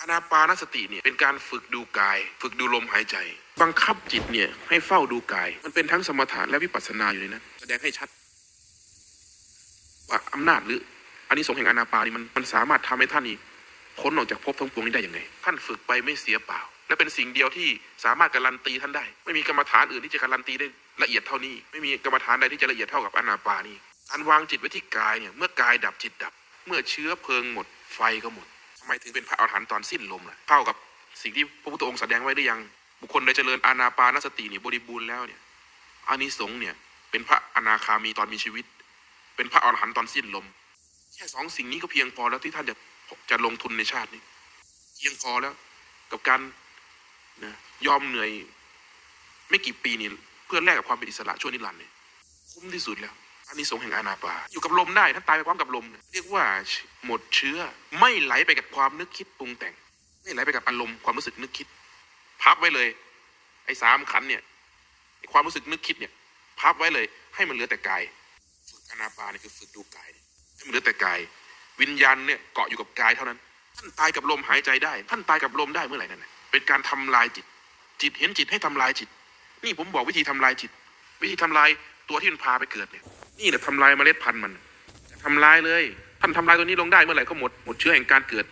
อานาปานสติเนี่ยเป็นการฝึกดูกาย ฝึกดูลมหายใจ บังคับจิตเนี่ยให้เฝ้าดูกาย มันเป็นทั้งสมถะและวิปัสสนาอยู่ในนั้นแสดงให้ชัดว่าอำนาจหรืออันนี้สงแห่งอนาปานี่มันมันสามารถทำให้ท่านนี่พ้นออกจากภพทั้งปวงนี้ได้ยังไง ท่านฝึกไปไม่เสียเปล่า และเป็นสิ่งเดียวที่สามารถการันตีท่านได้ ไม่มีกรรมฐานอื่นที่จะการันตีได้ละเอียดเท่านี้ ไม่มีกรรมฐานใดที่จะละเอียดเท่ากับอนาปานี่การวางจิตไว้ที่กายเนี่ยเมื่อกายดับจิตดับ เมื่อเชื้อเพลิงหมดไฟก็หมด ไมถึงเป็นพระอรหันต์ตอนสิ้นลมล่ะเท่ากับสิ่งที่พระพุทธองค์แสดงไว้ได้ยัง บุคคลใดเจริญอานาปานสติเนี่ยบริบูรณ์แล้วเนี่ยอานิสงส์เนี่ย เป็นพระอนาคามีตอนมีชีวิต เป็นพระอรหันต์ตอนสิ้นลม แค่สองสิ่งนี้ก็เพียงพอแล้วที่ท่านจะจะลงทุนในชาตินี้เพียงพอแล้ว กับการนะยอมเหนื่อย ไม่กี่ปีนี่เพื่อแลกกับความเป็นอิสระชั่วนิรันดร์เนี่ยคุ้มที่สุดแล้ว อันนี้สงส์แห่งอานาปา อยู่กับลมได้ท่านตายไปพร้อมกับลม เรียกว่าหมดเชื้อไม่ไหลไปกับความนึกคิดปรุงแต่ง ไม่ไหลไปกับอารมณ์ความรู้สึกนึกคิด พับไว้เลย ไอ้สามขันเนี่ยความรู้สึกนึกคิดเนี่ย พับไว้เลย ให้มันเหลือแต่กาย ฝึกอนาปาเนี่ยคือฝึกดูกายให้มันเหลือแต่กาย วิญญาณเนี่ยเกาะอยู่กับกายเท่านั้น ท่านตายกับลมหายใจได้ ท่านตายกับลมได้เมื่อไหร่นั่นเป็นการทำลายจิต จิตเห็นจิตให้ทำลายจิต นี่ผมบอกวิธีทำลายจิต วิธีทำลายตัวที่มันพาไปเกิดเนี่ย นี่แหละทำลายเมล็ดพันธุ์มันทำลายเลย ท่านทำลายตัวนี้ลงได้เมื่อไหร่ก็หมดหมดเชื้อแห่งการเกิด